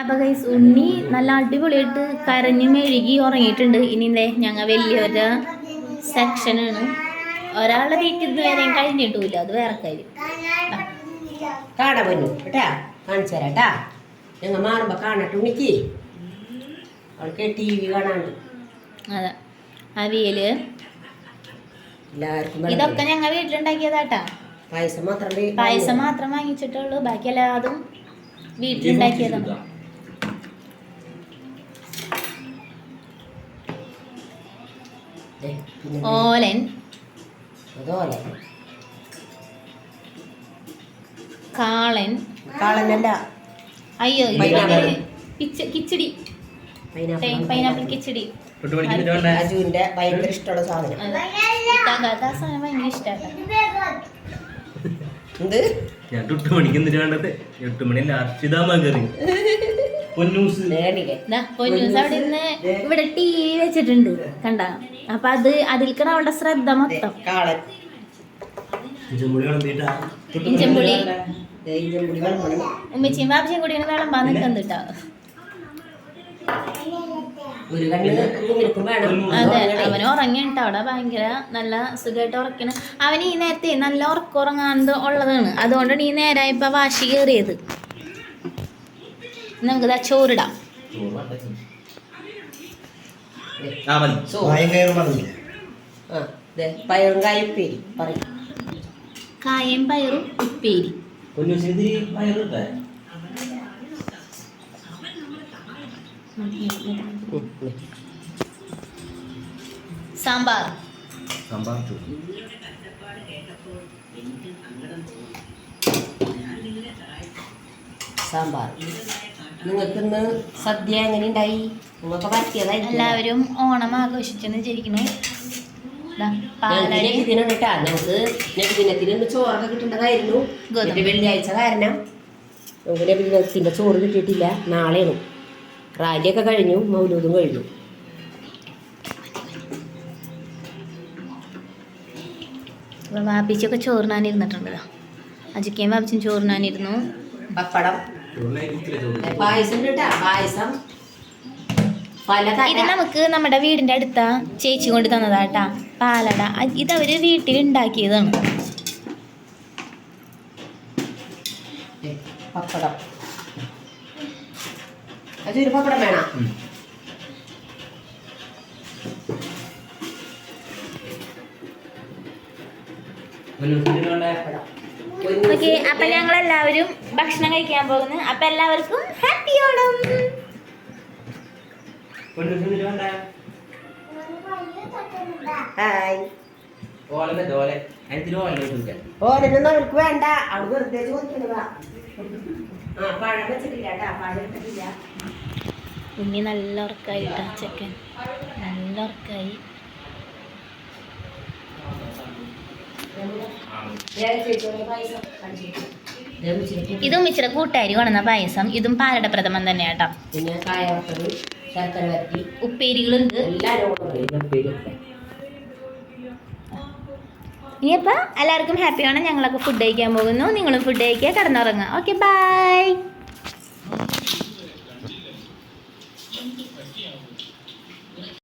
അപ്പൊ ഗൈസ് ഉണ്ണി നല്ല അടിപൊളിയായിട്ട് കരഞ്ഞ് മെഴുകി ഉറങ്ങിയിട്ടുണ്ട്. ഇനി എന്തേ ഞങ്ങൾ വലിയൊരു സെക്ഷനാണ് ഒരാളുടെ വീട്ടിൽ വരെ കഴിഞ്ഞിട്ടില്ല അത് വേറെ കാര്യം. കാട പൊന്നു കേട്ടാ? കാണിച്ചു തരാം കേട്ടാ? ഞങ്ങൾ മാറുമ്പോ കാണട്ടെ അവൾക്ക് ടി വി കാണാണ്ട് അതെ അവിയൽ എല്ലാവർക്കും ഇതൊക്കെ ഞങ്ങൾ വീട്ടിലുണ്ടാക്കിയതാട്ടാ. പായസം മാത്രം പായസം മാത്രം വാങ്ങിച്ചിട്ടുള്ളൂ ബാക്കി എല്ലാതും വീട്ടിലുണ്ടാക്കിയതാണ് ഓലൻ. കാളൻ. കാളനല്ല. അയ്യോ പിച്ച കിച്ചടി. പൈനാപ്പിൾ. കിച്ചടി. അജുവിന്റെ ഭയങ്കര ഇഷ്ടമുള്ള സാധനം. ഭയങ്കര ഇഷ്ടമാണ് എന്ത്? ഞാൻ എട്ട് മണിക്ക് എന്തിനാണ്ടത് എട്ട് മണി അർച്ചിതാ മകറി പൊന്നൂസ്. പൊന്നൂസ് അവിടെ ഇരുന്ന് ഇവിടെ ടി വി വെച്ചിട്ടുണ്ട് കണ്ട? അപ്പൊ അത് അതിൽക്കണ അവളുടെ ശ്രദ്ധ മൊത്തം. ഇഞ്ചമ്പുളി വെള്ളം ഉമ്മച്ചിയും ബാബിയും കൂടി നിൽക്കുന്നുട്ടോ കണ്ണ് നിനക്കും വേണം. അതെ അവന് ഉറങ്ങിട്ടോ അവിടെ ഭയങ്കര നല്ല സുഖമായിട്ട് ഉറക്കണ. അവന് ഈ നേരത്തെ നല്ല ഉറക്കം ഉറങ്ങാണ്ട് ഉള്ളതാണ്. അതുകൊണ്ടാണ് ഈ നേരായപ്പോ വാശി കയറിയത്. നമുക്ക് ഇതാ ചോറിടാം പയറും കായുപ്പേരി പറയും. കായം പയറും ഉപ്പേരി. സാമ്പാർ. സാമ്പാർ സാമ്പാർ. നിങ്ങൾക്ക് ഇന്ന് സദ്യ എങ്ങനെ ഉണ്ടായി നിങ്ങൾക്ക് പറ്റിയതായി എല്ലാവരും ഓണം ആഘോഷിച്ചെന്ന് വിചാരിക്കണേ നബിദിനത്തിന് ചോറൊക്കെ കിട്ടേണ്ടതായിരുന്നു. എന്നിട്ട് വെള്ളിയാഴ്ച കാരണം നമുക്ക് ചോറ് കിട്ടിയിട്ടില്ല. നാളെയാണ്. റാലിയൊക്കെ കഴിഞ്ഞു. മൗലൂദും കഴിഞ്ഞു. വാപ്പിച്ചൊക്കെ ചോറിനാനിരുന്നിട്ടുണ്ട് ദാ. അജിക്കയും വാപ്പിച്ചും ചോറിനാനിരുന്നു പപ്പടം. ഇത് നമുക്ക് നമ്മുടെ വീടിന്റെ അടുത്ത ചേച്ചി കൊണ്ട് തന്നതാട്ട പാലട. ഇത് അവർ വീട്ടിൽ ഉണ്ടാക്കിയതാണ്. പപ്പടം. അതൊരു പപ്പടം വേണം. വേണ്ടേ ഓക്കെ അപ്പൊ ഞങ്ങൾ എല്ലാവരും ഭക്ഷണം കഴിക്കാൻ പോകുന്നു. അപ്പൊ എല്ലാവർക്കും ഹാപ്പി ഓണം. ഹായ് അവർക്ക് വേണ്ട. അവൾ വെറുതെ പഴം വെച്ചിട്ടില്ല പഴം ഉണ്ണി നല്ല ഉറക്കായി ചെക്കൻ നല്ല ഉറക്കായി. ഇതും ഇച്ചിരി കൂട്ടാരി ഉണന്ന പായസം. ഇതും പാലട പ്രഥമൻ തന്നെ കേട്ടോ പിന്നെ ഉപ്പേരികളുണ്ട്. ഇനിയപ്പോൾ എല്ലാവർക്കും ഹാപ്പി ആണ്. ഞങ്ങളൊക്കെ ഫുഡ് കഴിക്കാൻ പോകുന്നു. നിങ്ങളും ഫുഡ് കഴിക്കുക. കിടന്നുറങ്ങുക. Okay bye